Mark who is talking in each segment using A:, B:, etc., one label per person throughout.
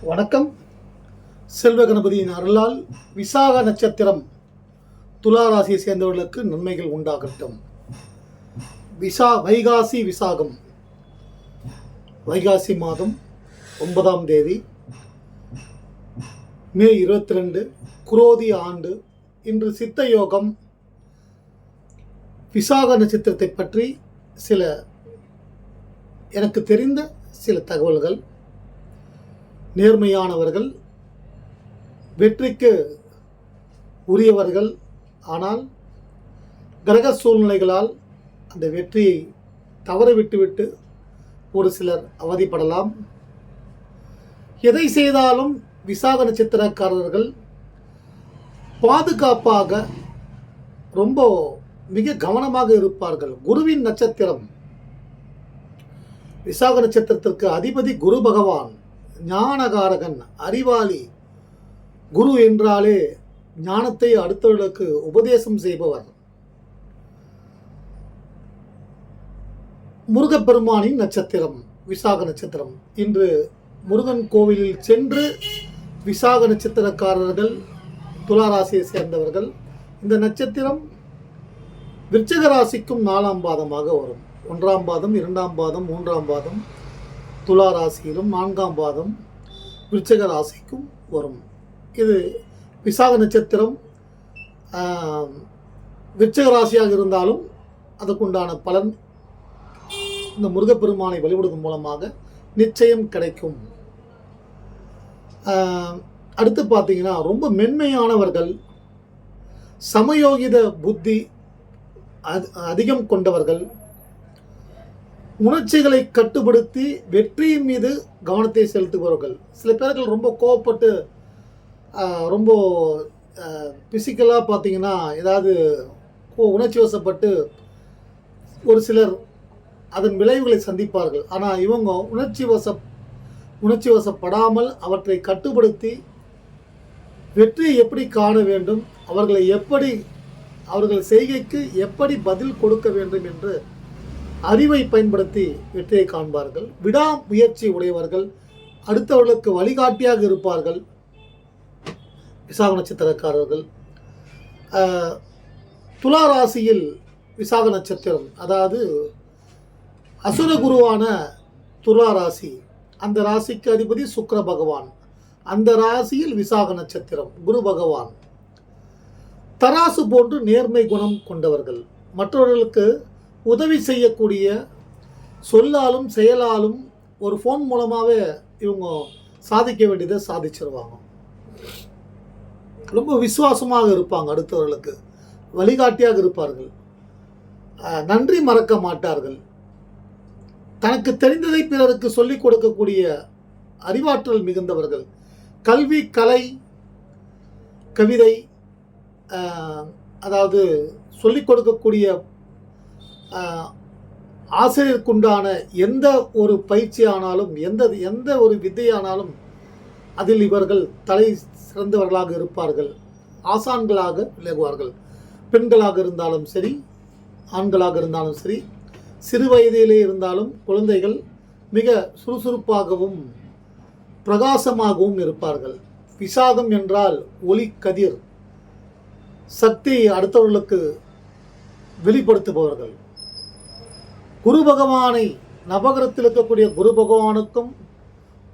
A: வணக்கம். செல்வ கணபதியின் அருளால் விசாக நட்சத்திரம் துலா ராசியை சேர்ந்தவர்களுக்கு நன்மைகள் உண்டாகட்டும். விசா வைகாசி விசாகம். வைகாசி மாதம் ஒன்பதாம் தேதி மே இருபத்தி ரெண்டு குரோதி ஆண்டு. இன்று சித்த யோகம். விசாக நட்சத்திரத்தை பற்றி சில எனக்கு தெரிந்த சில தகவல்கள். நேர்மையானவர்கள் வெற்றிக்கு உரியவர்கள். ஆனால் கிரக சூழ்நிலைகளால் அந்த வெற்றியை தவற விட்டுவிட்டு ஒரு சிலர் அவதிப்படலாம். எதை செய்தாலும் விசாக நட்சத்திரக்காரர்கள் பாதுகாப்பாக ரொம்ப மிக கவனமாக இருப்பார்கள். குருவின் நட்சத்திரம். விசாக நட்சத்திரத்திற்கு அதிபதி குரு பகவான். ஞானகாரகன் அறிவாளி. குரு என்றாலே ஞானத்தை அடுத்தவர்களுக்கு உபதேசம் செய்பவர். முருகப்பெருமானின் நட்சத்திரம் விசாக நட்சத்திரம். இன்று முருகன் கோவிலில் சென்று விசாக நட்சத்திரக்காரர்கள் துளாராசியை சேர்ந்தவர்கள் இந்த நட்சத்திரம் விருச்சக ராசிக்கும் நாலாம் பாதமாக வரும். ஒன்றாம் பாதம் இரண்டாம் பாதம் மூன்றாம் பாதம் துலா ராசியிலும் நான்காம் பாதம் விருச்சக ராசிக்கும் வரும். இது விசாக நட்சத்திரம் விருச்சக ராசியாக இருந்தாலும் அதுக்குண்டான பலன் இந்த முருகப்பெருமானை வழிபடுவதன் மூலமாக நிச்சயம் கிடைக்கும். அடுத்து பார்த்தீங்கன்னா ரொம்ப மென்மையானவர்கள் சமயோகித புத்தி அதிகம் கொண்டவர்கள் உணர்ச்சிகளை கட்டுப்படுத்தி வெற்றியின் மீது கவனத்தை செலுத்துபவர்கள். சில பேர்கள் ரொம்ப கோவப்பட்டு ரொம்ப ஃபிசிக்கலாக பார்த்தீங்கன்னா ஏதாவது கோ- உணர்ச்சி வசப்பட்டு ஒரு சிலர் அதன் விளைவுகளை சந்திப்பார்கள். ஆனால் இவங்க உணர்ச்சி வச உணர்ச்சி வசப்படாமல் அவற்றை கட்டுப்படுத்தி வெற்றியை எப்படி காண வேண்டும் அவர்களை எப்படி அவர்கள் செய்கைக்கு எப்படி பதில் கொடுக்க வேண்டும் என்று அறிவை பயன்படுத்தி வெற்றியை காண்பார்கள். விடாமுயற்சி உடையவர்கள் அடுத்தவர்களுக்கு வழிகாட்டியாக இருப்பார்கள். விசாக நட்சத்திரக்காரர்கள். துலா ராசியில் விசாக நட்சத்திரம் அதாவது அசுர குருவான துலா ராசி. அந்த ராசிக்கு அதிபதி சுக்கர பகவான். அந்த ராசியில் விசாக நட்சத்திரம் குரு பகவான். தராசு போன்று நேர்மை குணம் கொண்டவர்கள். மற்றவர்களுக்கு உதவி செய்யக்கூடிய சொல்லாலும் செயலாலும் ஒரு ஃபோன் மூலமாகவே இவங்க சாதிக்க வேண்டியதை சாதிச்சிருவாங்க. ரொம்ப விசுவாசமாக இருப்பாங்க அடுத்தவர்களுக்கு. வழிகாட்டியாக இருப்பார்கள். நன்றி மறக்க மாட்டார்கள். தனக்கு தெரிந்ததை பிறருக்கு சொல்லிக் கொடுக்கக்கூடிய அறிவாற்றல் மிகுந்தவர்கள். கல்வி கலை கவிதை அதாவது சொல்லிக் கொடுக்கக்கூடிய ஆசிரியருக்குண்டான எந்த ஒரு பயிற்சி ஆனாலும் எந்த எந்த ஒரு வித்தையானாலும் அதில் இவர்கள் தலை சிறந்தவர்களாக இருப்பார்கள். ஆசான்களாக விலகுவார்கள் பெண்களாக இருந்தாலும் சரி ஆண்களாக இருந்தாலும் சரி சிறு வயதிலே இருந்தாலும் குழந்தைகள் மிக சுறுசுறுப்பாகவும் பிரகாசமாகவும் இருப்பார்கள். விசாகம் என்றால் ஒளி கதிர். சக்தியை அடுத்தவர்களுக்கு வெளிப்படுத்துபவர்கள். குரு பகவானை நவகிரத்தில் இருக்கக்கூடிய குரு பகவானுக்கும்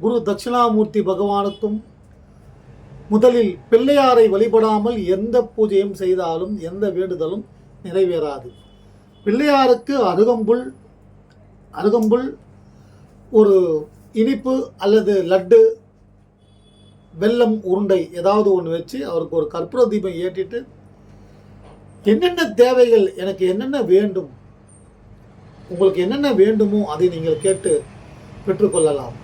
A: குரு தட்சிணாமூர்த்தி பகவானுக்கும் முதலில் பிள்ளையாரை வழிபடாமல் எந்த பூஜையும் செய்தாலும் எந்த வேண்டுதலும் நிறைவேறாது. பிள்ளையாருக்கு அருகம்புல் அருகம்புல் ஒரு இனிப்பு அல்லது லட்டு வெல்லம் உருண்டை ஏதாவது ஒன்று வச்சு அவருக்கு ஒரு கற்பூர தீபம் ஏற்றிட்டு என்னென்ன தேவைகள் எனக்கு என்னென்ன வேண்டும் உங்களுக்கு என்னென்ன வேண்டுமோ அதை நீங்கள் கேட்டு பெற்றுக்கொள்ளலாம்.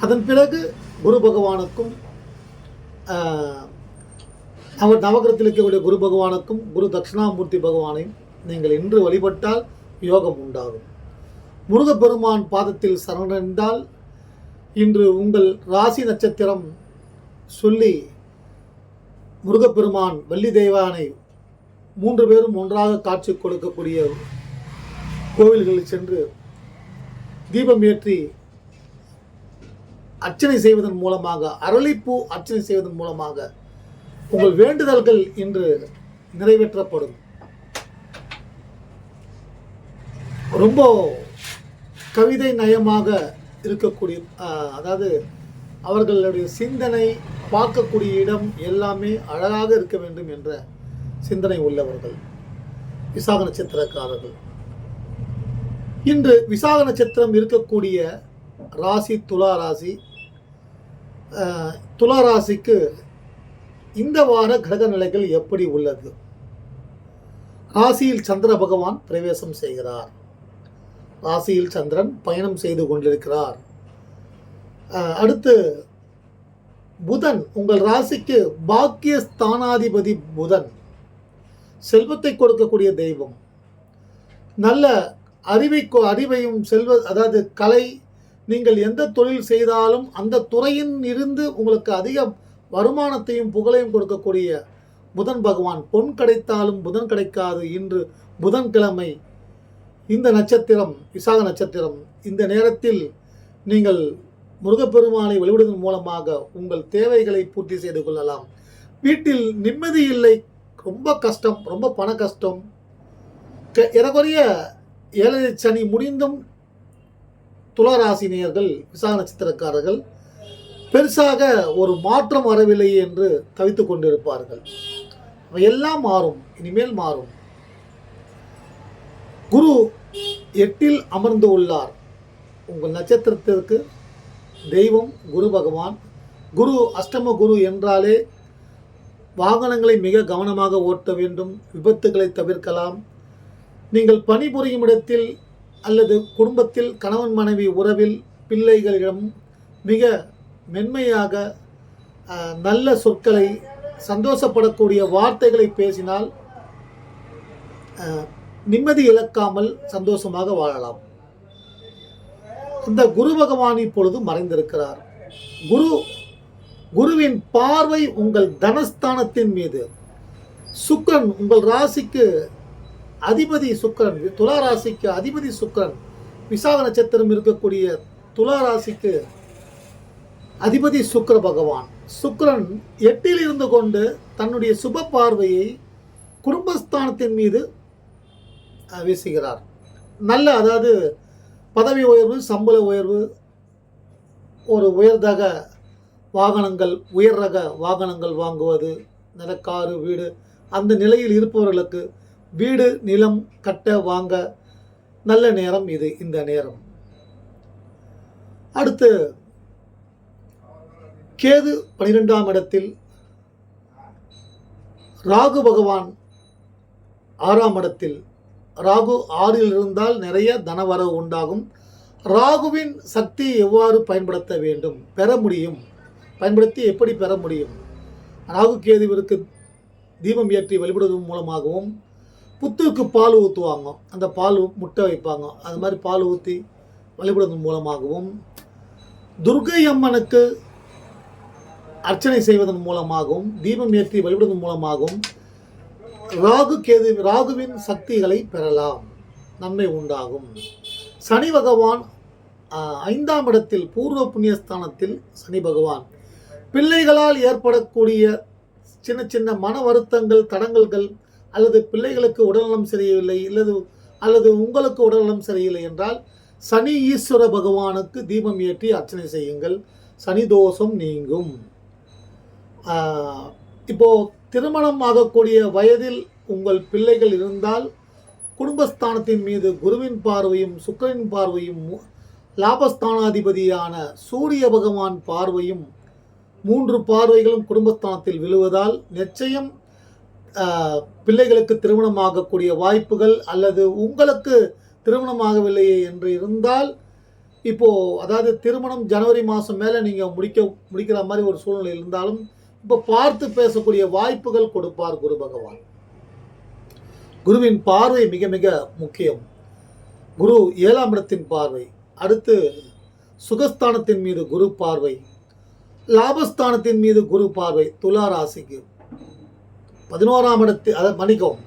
A: அதன் பிறகு குரு பகவானுக்கும் ஆஹ், அவர் நவகிரத்தில் இருக்கக்கூடிய குரு பகவானுக்கும் குரு தட்சிணாமூர்த்தி பகவானையும் நீங்கள் இன்று வழிபட்டால் யோகம் உண்டாகும். முருகப்பெருமான் பாதத்தில் சரணடைந்தால் இன்று உங்கள் ராசி நட்சத்திரம் சொல்லி முருகப்பெருமான் வள்ளி தெய்வானை மூன்று பேரும் ஒன்றாக காட்சி கொடுக்கக்கூடிய கோவில்களில் சென்று தீபம் ஏற்றி அர்ச்சனை செய்வதன் மூலமாக அரளிப்பூ அர்ச்சனை செய்வதன் மூலமாக உங்கள் வேண்டுதல்கள் இன்று நிறைவேற்றப்படும். ரொம்ப கவிதை நயமாக இருக்கக்கூடிய அதாவது அவர்களுடைய சிந்தனை பார்க்கக்கூடிய இடம் எல்லாமே அழகாக இருக்க வேண்டும் என்ற சிந்தனை உள்ளவர்கள் விசாக நட்சத்திரக்காரர்கள். இன்று விசாக நட்சத்திரம் இருக்கக்கூடிய ராசி துலா ராசி துலா ராசிக்கு இந்த வார கிரக நிலைகள் எப்படி உள்ளது? ராசியில் சந்திர பகவான் பிரவேசம் செய்கிறார். ராசியில் சந்திரன் பயணம் செய்து கொண்டிருக்கிறார். அடுத்து புதன் உங்கள் ராசிக்கு பாக்கிய ஸ்தானாதிபதி புதன். செல்வத்தை கொடுக்கக்கூடிய தெய்வம். நல்ல அறிவைக்கோ அறிவையும் செல்வ அதாவது கலை நீங்கள் எந்த தொழில் செய்தாலும் அந்த துறையின் இருந்து உங்களுக்கு அதிக வருமானத்தையும் புகழையும் கொடுக்கக்கூடிய புதன் பகவான். பொன் கிடைத்தாலும் புதன் கிடைக்காது இன்று புதன்கிழமை. இந்த நட்சத்திரம் விசாக நட்சத்திரம் இந்த நேரத்தில் நீங்கள் முருகப்பெருமானை வழிபடுவதன் மூலமாக உங்கள் தேவைகளை பூர்த்தி செய்து கொள்ளலாம். வீட்டில் நிம்மதி இல்லை ரொம்ப கஷ்டம் ரொம்ப பண கஷ்டம். க- ஏறக்குறைய ஏழரை சனி முடிந்தும் துளராசினியர்கள் விசா நட்சத்திரக்காரர்கள் பெருசாக ஒரு மாற்றம் வரவில்லை என்று தவித்துக் கொண்டிருப்பார்கள். எல்லாம் மாறும் இனிமேல் மாறும். குரு எட்டில் அமர்ந்து உள்ளார். உங்கள் நட்சத்திரத்திற்கு தெய்வம் குரு பகவான். குரு அஷ்டம குரு என்றாலே வாகனங்களை மிக கவனமாக ஓட்ட வேண்டும் விபத்துகளை தவிர்க்கலாம் நீங்கள் பணிபுரியும் இடத்தில் அல்லது குடும்பத்தில் கணவன் மனைவி உறவில் பிள்ளைகளிடம் மிக மென்மையாக நல்ல சொற்களை சந்தோஷப்படக்கூடிய வார்த்தைகளை பேசினால் அஹ், நிம்மதி இழக்காமல் சந்தோஷமாக வாழலாம். இந்த குரு பகவான் இப்பொழுது மறைந்திருக்கிறார். குரு குருவின் பார்வை உங்கள் தனஸ்தானத்தின் மீது. சுக்கரன் உங்கள் ராசிக்கு அதிபதி சுக்கிரன் துலா ராசிக்கு அதிபதி சுக்கிரன் விசாக நட்சத்திரம் இருக்கக்கூடிய துலா ராசிக்கு அதிபதி சுக்கர பகவான். சுக்கரன் எட்டில் இருந்து கொண்டு தன்னுடைய சுப பார்வையை குடும்பஸ்தானத்தின் மீது வீசுகிறார். நல்ல அதாவது பதவி உயர்வு சம்பள உயர்வு ஒரு உயர்தக வாகனங்கள் உயர் ரக வாகனங்கள் வாங்குவது நிலக்காரு வீடு அந்த நிலையில் இருப்பவர்களுக்கு வீடு நிலம் கட்ட வாங்க நல்ல நேரம் இது இந்த நேரம். அடுத்து கேது பனிரெண்டாம் இடத்தில் ராகு பகவான் ஆறாம் இடத்தில். ராகு ஆறில் இருந்தால் நிறைய தனவரவு உண்டாகும். ராகுவின் சக்தி எவ்வாறு பயன்படுத்த வேண்டும்? பெற முடியும். பயன்படுத்தி எப்படி பெற முடியும்? ராகு கேதுவிற்கு தீபம் ஏற்றி வழிபடுவதன் மூலமாகவும் புத்துக்கு பால் ஊற்றுவாங்க அந்த பால் முட்டை வைப்பாங்க. அது மாதிரி பால் ஊற்றி வழிபடுவதன் மூலமாகவும் துர்கை அம்மனுக்கு அர்ச்சனை செய்வதன் மூலமாகவும் தீபம் ஏற்றி வழிபடுவதன் மூலமாகவும் ராகு கேது ராகுவின் சக்திகளை பெறலாம். நன்மை உண்டாகும். சனி பகவான் ஐந்தாம் இடத்தில் பூர்வ புண்ணியஸ்தானத்தில் சனி பகவான். பிள்ளைகளால் ஏற்படக்கூடிய சின்ன சின்ன மன வருத்தங்கள் தடங்கல்கள் அல்லது பிள்ளைகளுக்கு உடல்நலம் சரியில்லை அல்லது அல்லது உங்களுக்கு உடல்நலம் சரியில்லை என்றால் சனி ஈஸ்வர பகவானுக்கு தீபம் ஏற்றி அர்ச்சனை செய்யுங்கள். சனி தோஷம் நீங்கும். இப்போ திருமணம் ஆகக்கூடிய வயதில் உங்கள் பிள்ளைகள் இருந்தால் குடும்பஸ்தானத்தின் மீது குருவின் பார்வையும் சுக்கரின் பார்வையும் லாபஸ்தானாதிபதியான சூரிய பகவான் பார்வையும் மூன்று பார்வைகளும் குடும்பஸ்தானத்தில் விழுவதால் நிச்சயம் பிள்ளைகளுக்கு திருமணமாகக்கூடிய வாய்ப்புகள் அல்லது உங்களுக்கு திருமணமாகவில்லையே என்று இருந்தால் இப்போது அதாவது திருமணம் ஜனவரி மாதம் மேலே நீங்கள் முடிக்க முடிக்கிற மாதிரி ஒரு சூழ்நிலை இருந்தாலும் இப்போ பார்த்து பேசக்கூடிய வாய்ப்புகள் கொடுப்பார் குரு பகவான். குருவின் பார்வை மிக மிக முக்கியம். குரு ஏழாம் இடத்தின் பார்வை அடுத்து சுகஸ்தானத்தின் மீது குரு பார்வை லாபஸ்தானத்தின் மீது குரு பார்வை துலா ராசிக்கு. பதினோராம் இடத்து அதை மன்னிக்கவும்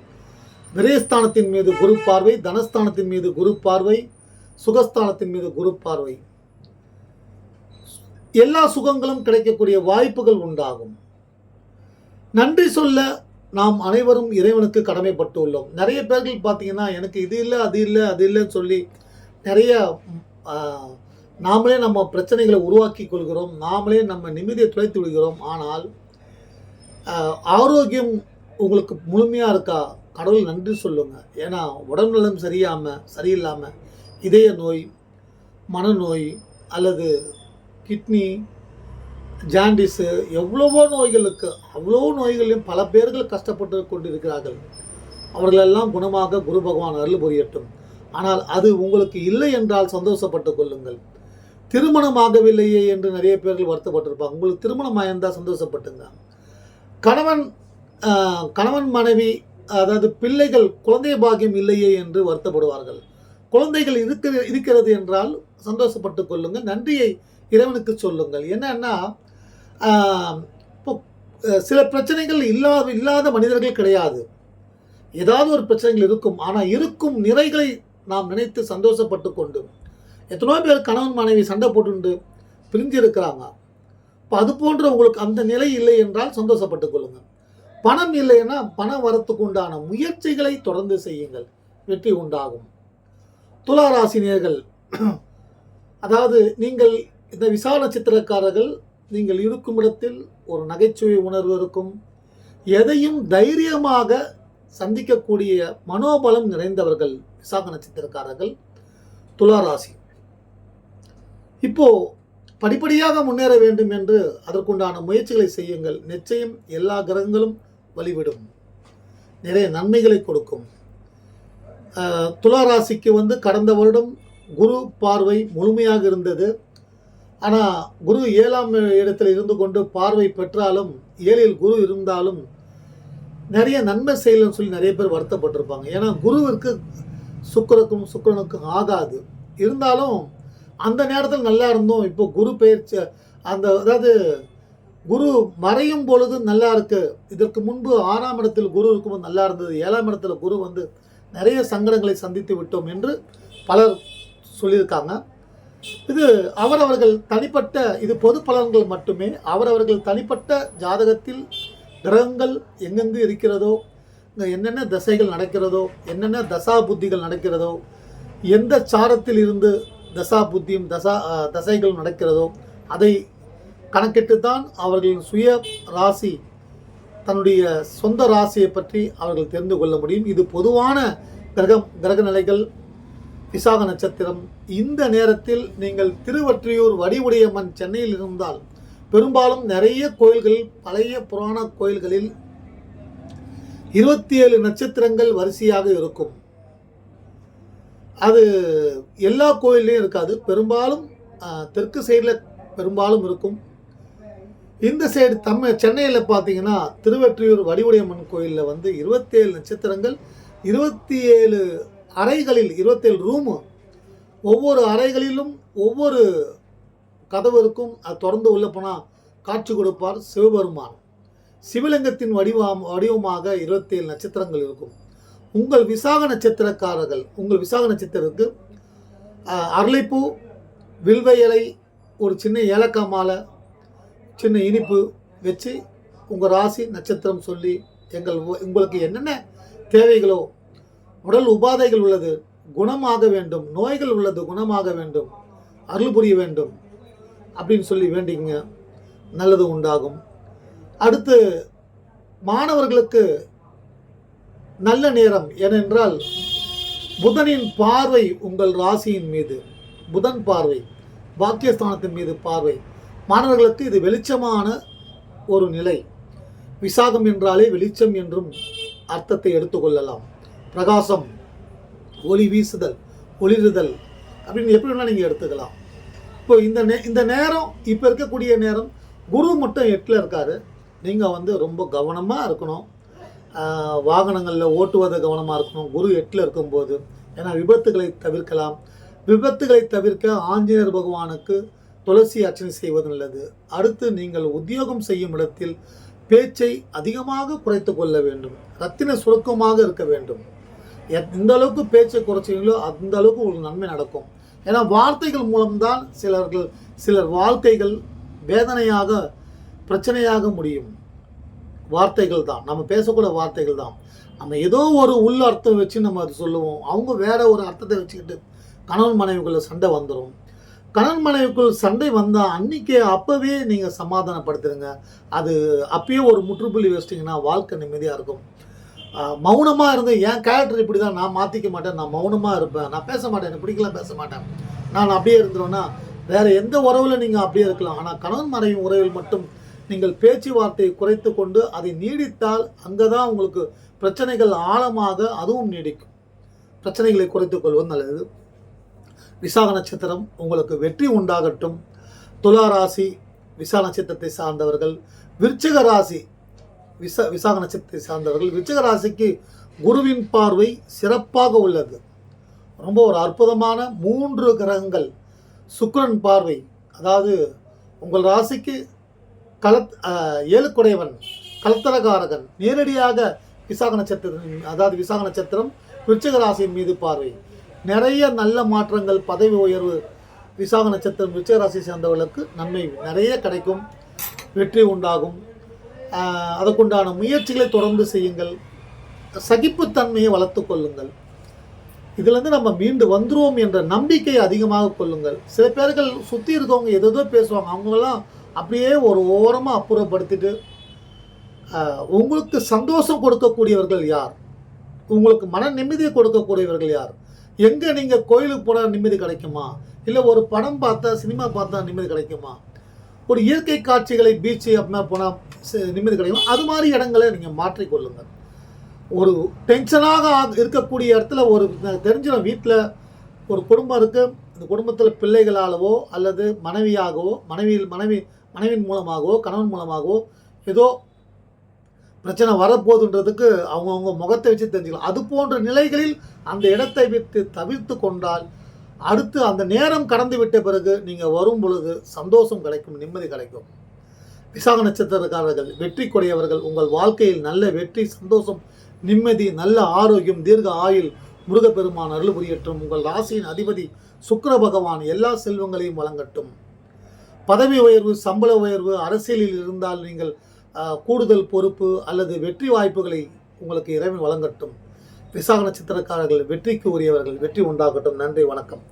A: விரயஸ்தானத்தின் மீது குரு பார்வை தனஸ்தானத்தின் மீது குரு பார்வை சுகஸ்தானத்தின் மீது குரு பார்வை. எல்லா சுகங்களும் கிடைக்கக்கூடிய வாய்ப்புகள் உண்டாகும். நன்றி சொல்ல நாம் அனைவரும் இறைவனுக்கு கடமைப்பட்டு உள்ளோம் நிறைய பேர்கள் பார்த்தீங்கன்னா எனக்கு இது இல்லை அது இல்லை அது இல்லைன்னு சொல்லி நிறைய நாமளே நம்ம பிரச்சனைகளை உருவாக்கி கொள்கிறோம். நாமளே நம்ம நிம்மதியை துளைத்து விடுகிறோம். ஆனால் ஆரோக்கியம் உங்களுக்கு முழுமையாக இருக்கா? கடவுள் நன்றி சொல்லுங்கள் ஏன்னா உடல்நலம் சரியாமல் சரியில்லாமல் இதய நோய் மனநோய் அல்லது கிட்னி ஜாண்டிஸு எவ்வளவோ நோய்களுக்கு அவ்வளோ நோய்களையும் பல பேர்கள் கஷ்டப்பட்டு கொண்டிருக்கிறார்கள். அவர்களெல்லாம் குணமாக குரு பகவான் அருள் புரியட்டும். ஆனால் அது உங்களுக்கு இல்லை என்றால் சந்தோஷப்பட்டுக் கொள்ளுங்கள். திருமணமாகவில்லையே என்று நிறைய பேர்கள் வருத்தப்பட்டிருப்பாங்க. உங்களுக்கு திருமணம் ஆயிருந்தால் சந்தோஷப்பட்டுங்க. கணவன் கணவன் மனைவி அதாவது பிள்ளைகள் குழந்தை பாக்கியம் இல்லையே என்று வருத்தப்படுவார்கள். குழந்தைகள் இருக்கிற இருக்கிறது என்றால் சந்தோஷப்பட்டு கொள்ளுங்கள் நன்றியை இறைவனுக்கு சொல்லுங்கள். என்னன்னா இப்போ சில பிரச்சனைகள் இல்லாத இல்லாத மனிதர்கள் கிடையாது. ஏதாவது ஒரு பிரச்சனைகள் இருக்கும் ஆனால் இருக்கும் நிறைகளை நாம் நினைத்து சந்தோஷப்பட்டு கொண்டு எத்தனையோ பேர் கணவன் மனைவி சண்டை போட்டுண்டு பிரிஞ்சு இருக்கிறாங்க இப்போ அது போன்ற உங்களுக்கு அந்த நிலை இல்லை என்றால் சந்தோஷப்பட்டு கொள்ளுங்கள். பணம் இல்லைன்னா பணம் வரத்துக்கு உண்டான முயற்சிகளை தொடர்ந்து செய்யுங்கள். வெற்றி உண்டாகும். துலா ராசினியர்கள் அதாவது நீங்கள் இந்த விசால நட்சத்திரக்காரர்கள் நீங்கள் இருக்கும் இடத்தில் ஒரு நகைச்சுவை உணர்வு இருக்கும். எதையும் தைரியமாக சந்திக்கக்கூடிய மனோபலம் நிறைந்தவர்கள் விசாக நட்சத்திரக்காரர்கள் துலா ராசி. இப்போ படிப்படியாக முன்னேற வேண்டும் என்று அதற்குண்டான முயற்சிகளை செய்யுங்கள். நிச்சயம் எல்லா கிரகங்களும் வழிவிடும். நிறைய நன்மைகளை கொடுக்கும். துளாராசிக்கு துலா ராசிக்கு வந்து கடந்த வருடம் குரு பார்வை முழுமையாக இருந்தது. ஆனால் குரு ஏழாம் இடத்தில் இருந்து கொண்டு பார்வை பெற்றாலும் ஏழில் குரு இருந்தாலும் நிறைய நன்மை செய்யலன்னு சொல்லி நிறைய பேர் வருத்தப்பட்டிருப்பாங்க. ஏன்னா குருவிற்கு சுக்கிரக்கும் சுக்கிரனுக்கும் ஆகாது. இருந்தாலும் அந்த நேரத்தில் நல்லா இருந்தோம். இப்போ குரு பெயர்ச்சி அந்த அதாவது குரு மறையும் பொழுது நல்லா இருக்கு. இதற்கு முன்பு ஆறாம் இடத்தில் குரு இருக்கும்போது நல்லா இருந்தது. ஏழாம் இடத்துல குரு வந்து நிறைய சங்கடங்களை சந்தித்து விட்டோம் என்று பலர் சொல்லியிருக்காங்க. இது அவரவர்கள் தனிப்பட்ட இது பொது பலன்கள் மட்டுமே. அவரவர்கள் தனிப்பட்ட ஜாதகத்தில் கிரகங்கள் எங்கெங்கு இருக்கிறதோ என்னென்ன தசைகள் நடக்கிறதோ என்னென்ன தசா புத்திகள் நடக்கிறதோ எந்த சாரத்தில் இருந்து தசா புத்தியும் தசா தசைகள் நடக்கிறதோ அதை கணக்கிட்டு தான் அவர்களின் சுய ராசி தன்னுடைய சொந்த ராசியை பற்றி அவர்கள் தெரிந்து கொள்ள முடியும். இது பொதுவான கிரகம் கிரக நிலைகள் விசாக நட்சத்திரம். இந்த நேரத்தில் நீங்கள் திருவற்றியூர் வடிவுடையம்மன் சென்னையில் இருந்தால் பெரும்பாலும் நிறைய கோயில்கள் பழைய புராண கோயில்களில் இருபத்தி ஏழு நட்சத்திரங்கள் வரிசையாக இருக்கும். அது எல்லா கோயில்லையும் இருக்காது. பெரும்பாலும் தெற்கு சைடில் பெரும்பாலும் இருக்கும். இந்த சைடு தமிழ் சென்னையில் பார்த்தீங்கன்னா திருவற்றியூர் வடிவுடையம்மன் கோயிலில் வந்து இருபத்தேழு நட்சத்திரங்கள் இருபத்தி ஏழு அறைகளில் இருபத்தேழு ரூமு ஒவ்வொரு அறைகளிலும் ஒவ்வொரு கதவு இருக்கும். அது தொடர்ந்து உள்ள போனால் காட்சி கொடுப்பார் சிவபெருமான். சிவலிங்கத்தின் வடிவம் வடிவமாக இருபத்தேழு நட்சத்திரங்கள் இருக்கும். உங்கள் விசாக நட்சத்திரக்காரர்கள் உங்கள் விசாக நட்சத்திரத்துக்கு அரளிப்பூ வில்வ இலை ஒரு சின்ன ஏலக்காய் மாலை சின்ன இனிப்பு வச்சு உங்கள் ராசி நட்சத்திரம் சொல்லி எங்கள் உ- உங்களுக்கு என்னென்ன தேவைகளோ உடல் உபாதைகள் உள்ளது குணமாக வேண்டும் நோய்கள் உள்ளது குணமாக வேண்டும் அருள் புரிய வேண்டும் அப்படின்னு சொல்லி வேண்டிங்க நல்லது உண்டாகும். அடுத்து மாணவர்களுக்கு நல்ல நேரம் ஏனென்றால் புதனின் பார்வை உங்கள் ராசியின் மீது. புதன் பார்வை பாக்கியஸ்தானத்தின் மீது பார்வை. மாணவர்களுக்கு இது வெளிச்சமான ஒரு நிலை. விசாகம் என்றாலே வெளிச்சம் என்றும் அர்த்தத்தை எடுத்துக்கொள்ளலாம் பிரகாசம் ஒளி வீசுதல் ஒளிருதல் அப்படின்னு எப்படி வேணால் நீங்கள் எடுத்துக்கலாம். இப்போ இந்த நே இந்த நேரம் இப்போ இருக்கக்கூடிய நேரம் குரு மட்டும் எட்டில் இருக்காரு. நீங்கள் வந்து ரொம்ப கவனமாக இருக்கணும். வாகனங்களில் ஓட்டுவது கவனமாக இருக்கணும். குரு எட்டில் இருக்கும்போது ஏன்னா விபத்துகளை தவிர்க்கலாம். விபத்துகளை தவிர்க்க ஆஞ்சநேயர் பகவானுக்கு துளசி அர்ச்சனை செய்வது நல்லது. அடுத்து நீங்கள் உத்தியோகம் செய்யும் இடத்தில் பேச்சை அதிகமாக குறைத்து கொள்ள வேண்டும். ரத்தின சுருக்கமாக இருக்க வேண்டும். எத்- எந்த அளவுக்கு பேச்சை குறைச்சிங்களோ அந்த அளவுக்கு உங்களுக்கு நன்மை நடக்கும். ஏன்னா வார்த்தைகள் மூலம்தான் சிலர்கள் சிலர் வாழ்க்கைகள் வேதனையாக பிரச்சனையாக முடியும். வார்த்தைகள் தான். நம்ம பேசக்கூட வார்த்தைகள் தான். நம்ம ஏதோ ஒரு உள் அர்த்தம் வச்சு நம்ம அது சொல்லுவோம். அவங்க வேற ஒரு அர்த்தத்தை வச்சுக்கிட்டு கணவன் மனைவிக்குள்ள சண்டை வந்துடும் கணவன் மனைவிக்குள் சண்டை வந்தால் அன்னைக்கு அப்போவே நீங்கள் சமாதானப்படுத்துருங்க. அது அப்பயே ஒரு முற்றுப்புள்ளி வச்சிட்டிங்கன்னா வாழ்க்கை நிம்மதியாக இருக்கும். மௌனமாக இருந்து என் கேரக்டர் இப்படி தான் நான் மாற்றிக்க மாட்டேன். நான் மௌனமாக இருப்பேன். நான் பேச மாட்டேன். எனக்கு பிடிக்கலாம் பேச மாட்டேன். நான் அப்படியே இருந்துருவேன்னா வேறு எந்த உறவில் நீங்கள் அப்படியே இருக்கலாம். ஆனால் கணவன் மனைவி உறவில் மட்டும் நீங்கள் பேச்சுவார்த்தையை குறைத்து கொண்டு அதை நீடித்தால் அங்கே தான் உங்களுக்கு பிரச்சனைகள் ஆழமாக அதுவும் நீடிக்கும். பிரச்சனைகளை குறைத்துக் கொள்வது நல்லது. விசாக நட்சத்திரம் உங்களுக்கு வெற்றி உண்டாகட்டும். துலா ராசி விசா நட்சத்திரத்தை சார்ந்தவர்கள் விருச்சிக ராசி விசா விசாக நட்சத்திரத்தை சார்ந்தவர்கள் விருச்சிக ராசிக்கு குருவின் பார்வை சிறப்பாக உள்ளது. ரொம்ப ஒரு அற்புதமான மூன்று கிரகங்கள். சுக்கரன் பார்வை அதாவது உங்கள் ராசிக்கு கலத் ஏழுக்குடையவன் கலத்தரகாரகன் நேரடியாக விசாக நட்சத்திரம் அதாவது விசாக நட்சத்திரம் விருச்சிக ராசியின் மீது பார்வை. நிறைய நல்ல மாற்றங்கள் பதவி உயர்வு விசாக நட்சத்திரம் விருச்சிக சேர்ந்தவர்களுக்கு நன்மை நிறைய கிடைக்கும் வெற்றி உண்டாகும். அதற்குண்டான முயற்சிகளை தொடர்ந்து செய்யுங்கள். சகிப்புத்தன்மையை வளர்த்து கொள்ளுங்கள். இதுலேருந்து நம்ம மீண்டு வந்துருவோம் என்ற நம்பிக்கையை அதிகமாக கொள்ளுங்கள். சில பேர்கள் சுற்றி இருக்கவங்க எதோ பேசுவாங்க. அவங்களாம் அப்படியே ஒரு ஓரமாக அப்புறப்படுத்திட்டு உங்களுக்கு சந்தோஷம் கொடுக்கக்கூடியவர்கள் யார்? உங்களுக்கு மன நிம்மதியை கொடுக்கக்கூடியவர்கள் யார்? எங்கே நீங்கள் கோயிலுக்கு போனால் நிம்மதி கிடைக்குமா? இல்லை ஒரு படம் பார்த்தா சினிமா பார்த்தா நிம்மதி கிடைக்குமா? ஒரு இயற்கை காட்சிகளை பீச்சு அப்படின்னா போனால் நிம்மதி கிடைக்கும்? அது மாதிரி இடங்களை நீங்கள் மாற்றிக்கொள்ளுங்கள் ஒரு டென்ஷனாக இருக்கக்கூடிய இடத்துல ஒரு தெரிஞ்சிடும் வீட்டில் ஒரு குடும்பம் இருக்குது இந்த குடும்பத்தில் பிள்ளைகளாலவோ அல்லது மனைவியாகவோ மனைவியில் மனைவி மனைவியின் மூலமாகவோ கணவன் மூலமாகவோ ஏதோ பிரச்சனை வரப்போகுதுன்றதுக்கு அவங்கவுங்க முகத்தை வச்சு தெரிஞ்சுக்கலாம். அது போன்ற நிலைகளில் அந்த இடத்தை விட்டு தவிர்த்து கொண்டால் அடுத்து அந்த நேரம் கடந்து விட்ட பிறகு நீங்கள் வரும் பொழுது சந்தோஷம் கிடைக்கும் நிம்மதி கிடைக்கும். விசாக நட்சத்திரக்காரர்கள் வெற்றி கொடையவர்கள் உங்கள் வாழ்க்கையில் நல்ல வெற்றி சந்தோஷம் நிம்மதி நல்ல ஆரோக்கியம் தீர்க்க ஆயுள் முருகப்பெருமான் அருள் புரியட்டும். உங்கள் ராசியின் அதிபதி சுக்கர பகவான் எல்லா செல்வங்களையும் வழங்கட்டும். பதவி உயர்வு சம்பள உயர்வு அரசியலில் இருந்தால் நீங்கள் கூடுதல் பொறுப்பு அல்லது வெற்றி வாய்ப்புகளை உங்களுக்கு இறைவன் வழங்கட்டும். விசாக நட்சத்திரக்காரர்கள் வெற்றிக்கு உரியவர்கள் வெற்றி உண்டாகட்டும். நன்றி வணக்கம்.